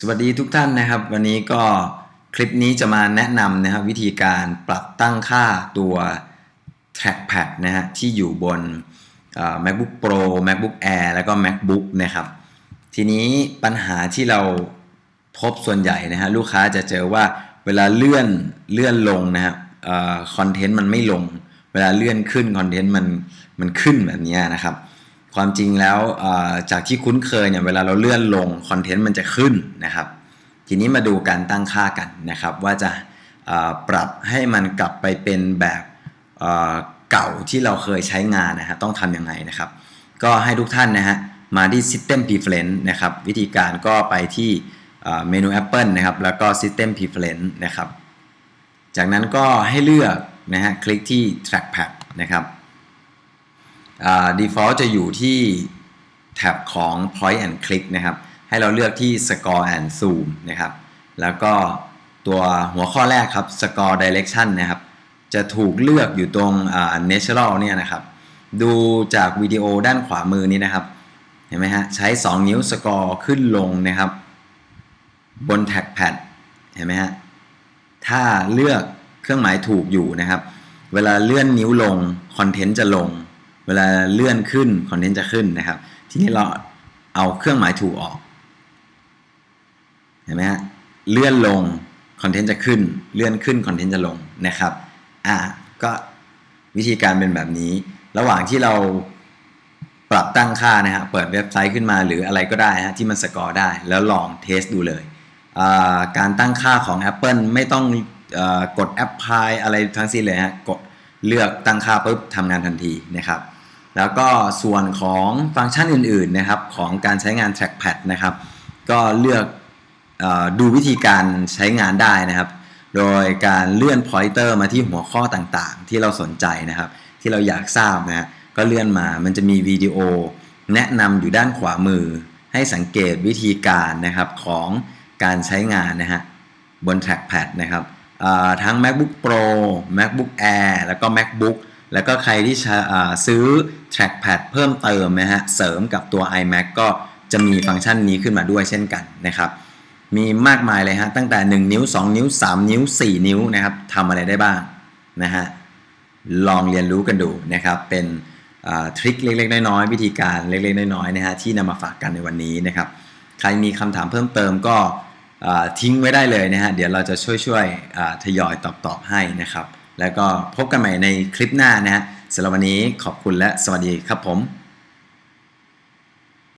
สวัสดีทุกท่านนะครับ วันนี้ก็คลิปนี้จะมาแนะนำนะครับวิธีการปรับตั้งค่าตัว trackpad นะฮะที่อยู่บน MacBook Pro MacBook Air แล้วก็ MacBook นะครับทีนี้ปัญหาที่เราพบส่วนใหญ่นะฮะลูกค้าจะเจอว่าเวลาเลื่อนเลื่อนลงนะฮะคอนเทนต์มันไม่ลง เวลาเลื่อนขึ้นคอนเทนต์มันมันขึ้นแบบนี้นะครับ ความจริงแล้วจากที่คุ้นเคยเนี่ยเวลาเราเลื่อนลงคอนเทนต์มันจะขึ้นนะครับ ทีนี้มาดูการตั้งค่ากันนะครับ ว่าจะปรับให้มันกลับไปเป็นแบบเก่าที่เราเคยใช้งานนะฮะต้องทำยังไงนะครับ ก็ให้ทุกท่านนะฮะมาที่ System Preference นะครับ วิธีการก็ไปที่เอ่อเมนู Apple นะครับ แล้วก็ System Preference นะครับ จากนั้นก็ให้เลือกนะฮะคลิกที่ Trackpad นะครับ default จะอยู่ที่แท็บของ point and click นะครับ ให้เราเลือกที่ score and zoom นะครับ แล้วก็ตัวหัวข้อแรกครับ score direction นะครับ จะถูกเลือกอยู่ตรง natural เนี่ยนะครับ ดูจากวิดีโอด้านขวามือนี้นะครับ เห็นไหมฮะ ใช้ 2 นิ้ว score ขึ้นลงนะครับ บน trackpad เห็นไหมฮะ ถ้าเลือกเครื่องหมายถูกอยู่นะครับ เวลาเลื่อนนิ้วลง คอนเทนต์จะลง เวลาเลื่อนขึ้นคอนเทนต์จะขึ้นนะครับ ทีนี้เราเอาเครื่องหมายถูกออกเห็นไหมฮะเลื่อนลงคอนเทนต์จะขึ้น เลื่อนขึ้นคอนเทนต์จะลงนะครับอ่าก็วิธีการเป็นแบบนี้ ระหว่างที่เราปรับตั้งค่านะฮะเปิดเว็บไซต์ขึ้นมาหรืออะไรก็ได้ฮะที่มันสกอร์ได้ แล้วลองเทสดูเลย การตั้งค่าของ Apple ไม่ต้องออกด Apply อะไรทั้งสิ้นเลยฮะกดเลือกตั้งค่าปุ๊บทำงานทันทีนะครับ แล้วก็ส่วนของฟังก์ชันอื่นๆนะครับของการใช้งาน trackpad นะครับ ก็เลือกออดูวิธีการใช้งานได้นะครับ โดยการเลื่อน pointer มาที่หัวข้อต่างๆ ที่เราสนใจนะครับ ที่เราอยากทราบนะฮะก็เลื่อนมามันจะมีวิดีโอ แนะนำอยู่ด้านขวามือ ให้สังเกตวิธีการนะครับของการใช้งานนะฮะบน trackpad นะครับทั้ง MacBook Pro MacBook Air แล้วก็ MacBook แล้วก็ใครที่ซื้อ trackpad เพิ่มเติมนะฮะเสริมกับตัว iMac ก็จะมีฟังก์ชันนี้ขึ้นมาด้วยเช่นกันนะครับ มีมากมายเลยฮะตั้งแต่ 1 นิ้ว 2 นิ้ว 3 นิ้ว 4 นิ้วนะครับทำอะไรได้บ้างนะฮะลองเรียนรู้กันดูนะครับ เป็นทริคเล็ก ๆ น้อยๆวิธีการเล็ก ๆ น้อยๆนะฮะที่นำมาฝากกันในวันนี้นะครับ ใครมีคำถามเพิ่มเติมก็ทิ้งไว้ได้เลยนะฮะเดี๋ยวเราจะช่วยๆทยอยตอบๆให้นะครับ แล้วก็พบกันใหม่ในคลิปหน้านะฮะสำหรับวันนี้ขอบคุณและสวัสดีครับผม